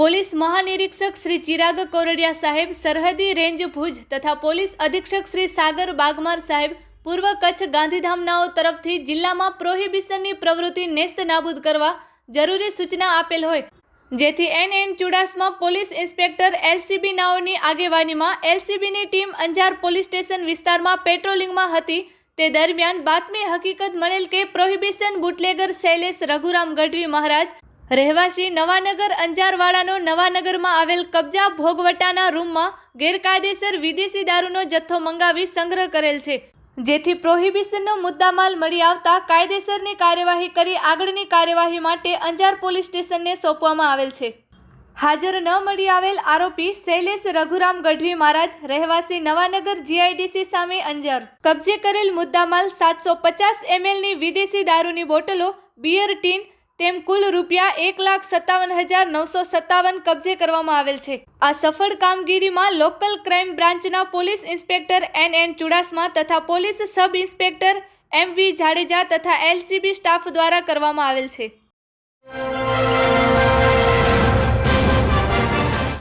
Police મહાનિરીક્ષક શ્રી ચિરાગ કોરડિયા સાહેબ, સરહદી રેન્જ ભુજ તથા પોલીસ અધિક્ષક શ્રી સાગર બાગમાર સાહેબ, પૂર્વ કચ્છ ગાંધીધામનાઓ તરફથી જિલ્લામાં પ્રોહિબિશનની પ્રવૃત્તિ નેસ્ત નાબૂદ કરવા જરૂરી સૂચના આપેલ હોય. જેથી N N Chudasama police inspector LCB નાઓની આગેવાનીમાં એલસીબીની ટીમ અંજાર પોલીસ સ્ટેશન વિસ્તારમાં પેટ્રોલિંગમાં હતી. તે દરમિયાન બાતમી હકીકત મળેલ કે પ્રોહિબિશન બુટલેગર શૈલેષ રઘુરામ ગઢવી મહારાજ રહેવાસી નવાનગર અંજારવાડાનો નવાનગરમાં આવેલ કબજા ભોગવટાના રૂમમાં ગેરકાયદેસર વિદેશી દારૂનો જથ્થો મંગાવી સંગ્રહ કરેલ છે. જેથી પ્રોહિબિશનનો મુદ્દામાલ મળી આવતા કાયદેસરની કાર્યવાહી કરી આગળની કાર્યવાહી માટે અંજાર પોલીસ સ્ટેશનને સોંપવામાં આવેલ છે. હાજર ન મળી આવેલ આરોપી શૈલેષ રઘુરામ ગઢવી મહારાજ, રહેવાસી નવાનગર જીઆઈડીસી સામે અંજાર. કબજે કરેલ મુદ્દામાલ સાતસો પચાસ એમએલની વિદેશી દારૂની બોટલો, બિયર ટીન તેમ કુલ રૂપિયા એક લાખ સત્તાવન હજાર નવસો સત્તાવન કબજે કરવામાં આવેલ છે. આ સફળ કામગીરીમાં લોકલ ક્રાઇમ બ્રાન્ચના police inspector N N Chudasama તથા police sub inspector M V Jadeja તથા એલસીબી સ્ટાફ દ્વારા કરવામાં આવેલ છે.